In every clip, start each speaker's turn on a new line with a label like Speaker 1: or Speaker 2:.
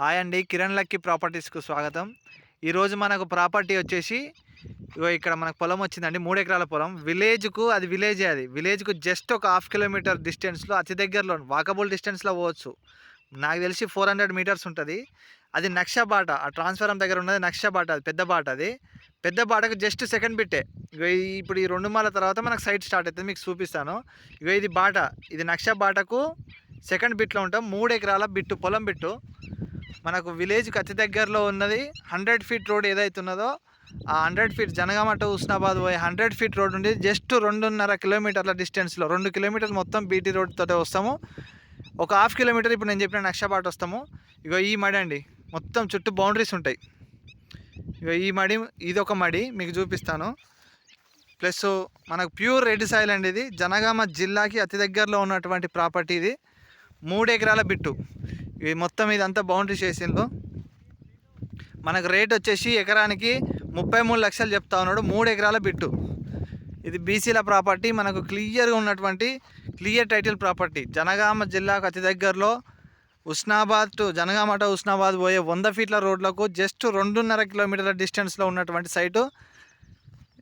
Speaker 1: Hi అండి. Kiran lucky ప్రాపర్టీస్కు స్వాగతం. ఈరోజు మనకు ప్రాపర్టీ వచ్చేసి ఇగో ఇక్కడ మనకు పొలం వచ్చిందండి. మూడు ఎకరాల పొలం. విలేజ్కు అది విలేజే అది. విలేజ్కు జస్ట్ ఒక హాఫ్ కిలోమీటర్ డిస్టెన్స్లో అతి దగ్గరలో వాకబుల్ డిస్టెన్స్లో పోవచ్చు. నాకు తెలిసి ఫోర్ హండ్రెడ్ మీటర్స్ ఉంటుంది. అది నక్ష బాట ఆ ట్రాన్స్ఫారం దగ్గర ఉన్నది నక్ష బాట అది పెద్ద బాట అది. పెద్ద బాటకు జస్ట్ సెకండ్ బిట్టే. ఇప్పుడు ఈ రెండు మాల తర్వాత మనకు సైట్ స్టార్ట్ అవుతుంది మీకు చూపిస్తాను. ఇక ఇది బాట. ఇది నక్ష బాటకు సెకండ్ బిట్లో ఉంటాం. మూడు ఎకరాల బిట్టు పొలం బిట్టు. మనకు విలేజ్కి అతి దగ్గరలో ఉన్నది. హండ్రెడ్ ఫీట్ రోడ్ ఏదైతే ఉన్నదో ఆ hundred feet Jangaon to Husnabad పోయే హండ్రెడ్ ఫీట్ రోడ్ ఉంది జస్ట్ రెండున్నర కిలోమీటర్ల డిస్టెన్స్లో రెండు కిలోమీటర్లు మొత్తం బీటీ రోడ్ తోటే వస్తాము. ఒక హాఫ్ కిలోమీటర్ ఇప్పుడు నేను చెప్పిన నక్షపాట వస్తాము. ఇగో ఈ మడి అండి మొత్తం చుట్టూ బౌండరీస్ ఉంటాయి. ఇగో ఈ మడి ఇది ఒక మడి మీకు చూపిస్తాను. ప్లస్ మనకు ప్యూర్ రెడ్ సాయిల్ అండి ఇది. జనగామ జిల్లాకి అతి దగ్గరలో ఉన్నటువంటి ప్రాపర్టీ ఇది. మూడు ఎకరాల బిట్టు. ఇది మొత్తం ఇదంతా బౌండరీ చేసిండ్రు. మనకు రేట్ వచ్చేసి ఎకరానికి ముప్పై మూడు లక్షలు చెప్తా ఉన్నాడు. మూడు ఎకరాల బిట్టు. ఇది బీసీల ప్రాపర్టీ. మనకు క్లియర్గా ఉన్నటువంటి క్లియర్ టైటిల్ ప్రాపర్టీ. జనగామ జిల్లాకు అతి దగ్గరలో ఉస్నాబాద్ టు జనగామ టు ఉస్నాబాద్ పోయే వంద ఫీట్ల రోడ్లకు జస్ట్ రెండున్నర కిలోమీటర్ల డిస్టెన్స్లో ఉన్నటువంటి సైటు.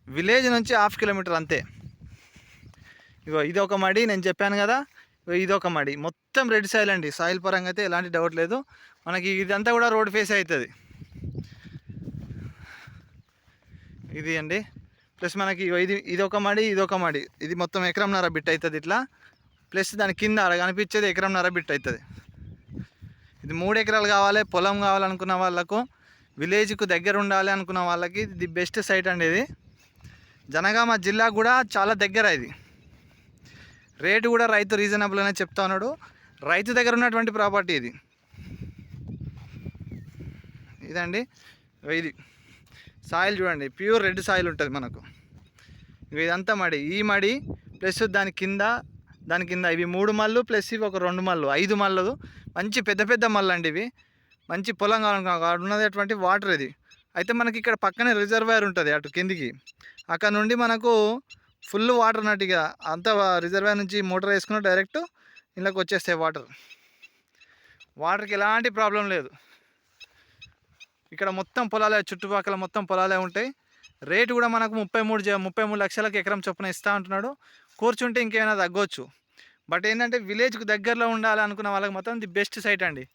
Speaker 1: విలేజ్ నుంచి హాఫ్ కిలోమీటర్ అంతే. ఇగో ఇది ఒక మడి నేను చెప్పాను కదా. ఇదొక ఇది ఒక మడి. మొత్తం రెడ్ సాయిల్ అండి. సాయిల్ పరంగా అయితే ఎలాంటి డౌట్ లేదు. మనకి ఇదంతా కూడా రోడ్ ఫేస్ అవుతుంది ఇది అండి. ప్లస్ మనకి ఇది ఇది ఒక మడి ఇది ఒక మడి. ఇది మొత్తం ఎకరంన్నర బిట్ అవుతుంది ఇట్లా. ప్లస్ దాని కింద అలా కనిపించేది ఎకరంన్నర బిట్ అవుతుంది ఇది మూడు ఎకరాలు కావాలి పొలం కావాలనుకున్న వాళ్ళకు విలేజ్కు దగ్గర ఉండాలి అనుకున్న వాళ్ళకి ఇది బెస్ట్ సైట్ అండి ఇది. జనగామ జిల్లా కూడా చాలా దగ్గర ఇది. రేటు కూడా రైతు రీజనబుల్ అనే చెప్తా ఉన్నాడు. రైతు దగ్గర ఉన్నటువంటి ప్రాపర్టీ ఇది. ఇదండి. ఇది. సాయిల్ చూడండి. ప్యూర్ రెడ్ సాయిల్ ఉంటుంది మనకు. ఇదంతా మడి. ఈ మడి ప్లస్ దాని కింద దాని కింద ఇవి మూడు మళ్ళు ప్లస్ ఇవి ఒక రెండు మళ్ళు. ఐదు మళ్ళు. మంచి పెద్ద పెద్ద మళ్ళు అండి ఇవి. మంచి పొలం కావాలనుకో ఉన్నటువంటి వాటర్ ఇది. అయితే మనకి ఇక్కడ పక్కనే రిజర్వాయర్ ఉంటుంది అటు కిందికి. అక్కడ నుండి మనకు ఫుల్ వాటర్ ఉన్నట్టుగా అంత రిజర్వాయర్ నుంచి మోటార్ వేసుకుని డైరెక్ట్ ఇళ్ళకి వచ్చేస్తాయి వాటర్. వాటర్కి ఎలాంటి ప్రాబ్లం లేదు. ఇక్కడ మొత్తం పొలాలే చుట్టుపక్కల మొత్తం పొలాలే ఉంటాయి. రేటు కూడా మనకు ముప్పై మూడు ముప్పై మూడు లక్షలకు ఎకరం చొప్పున ఇస్తా అంటున్నాడు. కూర్చుంటే ఇంకేమైనా తగ్గొచ్చు. బట్ ఏంటంటే విలేజ్కి దగ్గరలో ఉండాలనుకున్న వాళ్ళకి మాత్రం ది బెస్ట్ సైట్ అండి.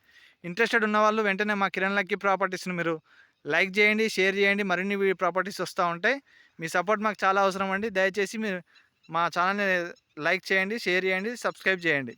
Speaker 1: ఇంట్రెస్టెడ్ ఉన్న వాళ్ళు వెంటనే మా కిరణ్ లక్కీ ప్రాపర్టీస్ని మీరు లైక్ చేయండి షేర్ చేయండి. మరిన్ని ప్రాపర్టీస్ వస్తూ ఉంటాయి. మీ సపోర్ట్ మాకు చాలా అవసరం అండి. దయచేసి మీరు మా ఛానల్ని లైక్ చేయండి షేర్ చేయండి సబ్స్క్రైబ్ చేయండి.